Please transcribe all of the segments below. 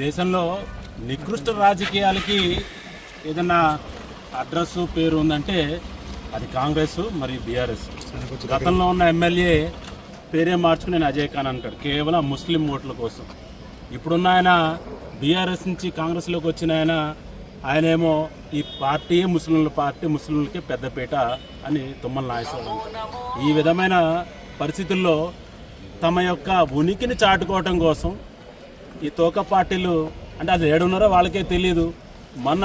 దేశంలో నికృష్ట రాజకీయాలకి ఏదన్నా అడ్రస్ పేరు ఉందంటే అది కాంగ్రెస్ మరియు బీఆర్ఎస్. గతంలో ఉన్న ఎమ్మెల్యే పేరే మార్చుకుని నేను అజయ్ ఖాన్ అంటాడు. కేవలం ముస్లిం ఓట్ల కోసం. ఇప్పుడున్న ఆయన బీఆర్ఎస్ నుంచి కాంగ్రెస్లోకి వచ్చిన ఆయన ఆయనేమో ఈ పార్టీ ముస్లింల పార్టీ ముస్లింలకే పెద్దపీట అని తుమ్మల నాగేశ్వరరావు ఈ విధమైన పరిస్థితుల్లో తమ యొక్క ఉనికిని చాటుకోవటం కోసం ఈ తోక పార్టీలు అంటే అది ఏడున్నారో వాళ్ళకే తెలియదు మన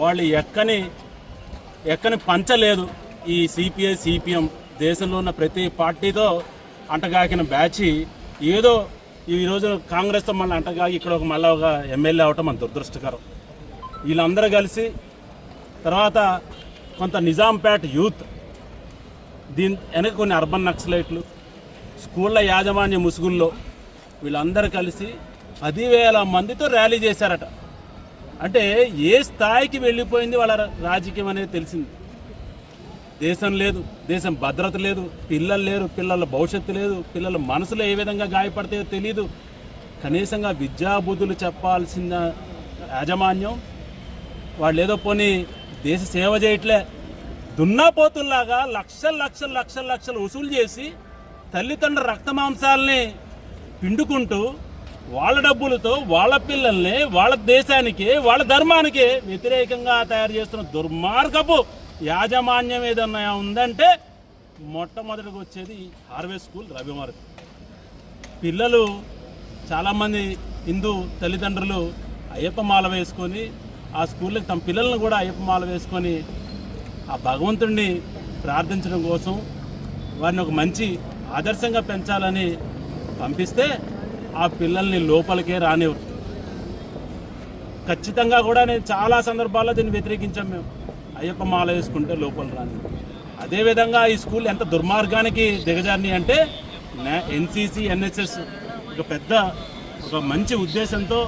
వాళ్ళు ఎక్కని ఎక్కని పంచలేదు ఈ సిపిఐ సిపిఎం దేశంలో ఉన్న ప్రతి పార్టీతో అంటగాకిన బ్యాచ్. ఏదో ఈరోజు కాంగ్రెస్తో మళ్ళీ అంటగాకి ఇక్కడ ఒక మళ్ళీ ఒక ఎమ్మెల్యే అవటం మన దురదృష్టకరం. వీళ్ళందరూ కలిసి తర్వాత కొంత నిజాంపేట యూత్ దీని వెనక కొన్ని అర్బన్ నక్సలైట్లు స్కూళ్ళ యాజమాన్య ముసుగుల్లో వీళ్ళందరూ కలిసి పదివేల మందితో ర్యాలీ చేశారట. అంటే ఏ స్థాయికి వెళ్ళిపోయింది వాళ్ళ రాజకీయం అనేది తెలిసింది. దేశం లేదు దేశం భద్రత లేదు పిల్లలు లేరు పిల్లల భవిష్యత్తు లేదు పిల్లల మనసులో ఏ విధంగా గాయపడతాయో తెలియదు కనీసంగా విద్యాబుద్ధులు చెప్పాల్సిన యాజమాన్యం వాళ్ళు ఏదో పోనీ దేశ సేవ చేయట్లే. దున్నాపోతుల్లాగా లక్షల లక్షలు లక్షల లక్షలు వసూలు చేసి తల్లిదండ్రుల రక్తమాంసాలని పిండుకుంటూ వాళ్ళ డబ్బులతో వాళ్ళ పిల్లల్ని వాళ్ళ దేశానికి వాళ్ళ ధర్మానికి వ్యతిరేకంగా తయారు చేస్తున్న దుర్మార్గపు యాజమాన్యం ఏదన్నా ఉందంటే మొట్టమొదటిగా వచ్చేది హార్వే స్కూల్ రవిమారుతి. పిల్లలు చాలామంది హిందూ తల్లిదండ్రులు అయ్యప్ప మాల వేసుకొని ఆ స్కూళ్ళకి తమ పిల్లలను కూడా అయ్యప్ప మాల వేసుకొని ఆ భగవంతుడిని ప్రార్థించడం కోసం వారిని ఒక మంచి ఆదర్శంగా పెంచాలని పంపిస్తే ఆ పిల్లల్ని లోపలికే రానివ్వరు ఖచ్చితంగా కూడా నేను చాలా సందర్భాల్లో దీన్ని వ్యతిరేకించాం మేము. అయ్యప్ప మాల వేసుకుంటే లోపల రాని. అదేవిధంగా ఈ స్కూల్ ఎంత దుర్మార్గానికి దిగజారిని అంటే ఎన్సీసీ ఎన్ఎస్ఎస్ ఒక పెద్ద ఒక మంచి ఉద్దేశంతో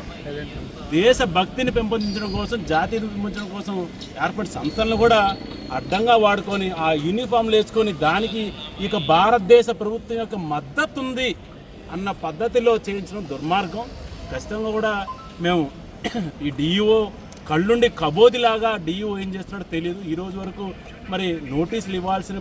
దేశ భక్తిని పెంపొందించడం కోసం జాతీయ పెంపొందించడం కోసం ఏర్పడిన సంస్థలను కూడా అడ్డంగా వాడుకొని ఆ యూనిఫామ్లు వేసుకొని దానికి ఇక భారతదేశ ప్రభుత్వం యొక్క మద్దతు ఉంది. అన్న పద్ధతిలో చేయించడం దుర్మార్గం. ఖచ్చితంగా కూడా మేము ఈ డిఈఓ కళ్ళుండి కబోదిలాగా డిఈఓ ఏం చేస్తున్నాడో తెలియదు ఈ రోజు వరకు మరి నోటీసులు ఇవ్వాల్సిన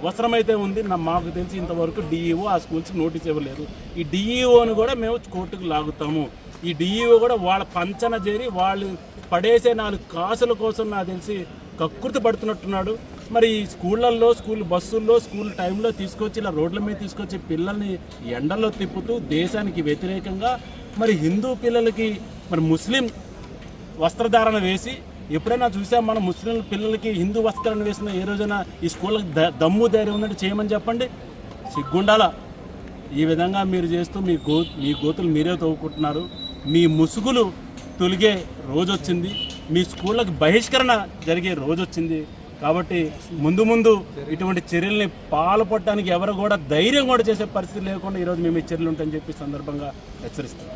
అవసరమైతే ఉంది. నా మాకు తెలిసి ఇంతవరకు డిఈఓ ఆ స్కూల్స్కి నోటీస్ ఇవ్వలేదు. ఈ డిఈఓని కూడా మేము కోర్టుకు లాగుతాము. ఈ డిఈఓ కూడా వాళ్ళ పంచన చేరి వాళ్ళు పడేసే నాలుగు కాసుల కోసం నాకు తెలిసి కక్కుర్తి పడుతున్నట్టున్నాడు. మరి ఈ స్కూళ్ళల్లో స్కూల్ బస్సుల్లో స్కూల్ టైంలో తీసుకొచ్చి ఇలా రోడ్ల మీద తీసుకొచ్చి పిల్లల్ని ఎండల్లో తిప్పుతూ దేశానికి వ్యతిరేకంగా మరి హిందూ పిల్లలకి మరి ముస్లిం వస్త్రధారణ వేసి ఎప్పుడైనా చూసాం మనం ముస్లిం పిల్లలకి హిందూ వస్త్రాన్ని వేసిన ఏ రోజైనా ఈ స్కూళ్ళకి ద- దమ్ము ధైర్యం ఉందంటే చేయమని చెప్పండి. సిగ్గుండాల? ఈ విధంగా మీరు చేస్తూ మీ గో మీ గోతులు మీరే తవ్వుకుంటున్నారు. మీ ముసుగులు తొలిగే రోజు వచ్చింది మీ స్కూళ్ళకి బహిష్కరణ జరిగే రోజు వచ్చింది కాబట్టి ముందు ముందు ఇటువంటి చర్యల్ని పాల్పడటానికి ఎవరు కూడా ధైర్యం కూడా చేసే పరిస్థితి లేకుండా ఈరోజు మేము ఈ చర్యలు ఉంటాయని చెప్పి సందర్భంగా హెచ్చరిస్తాం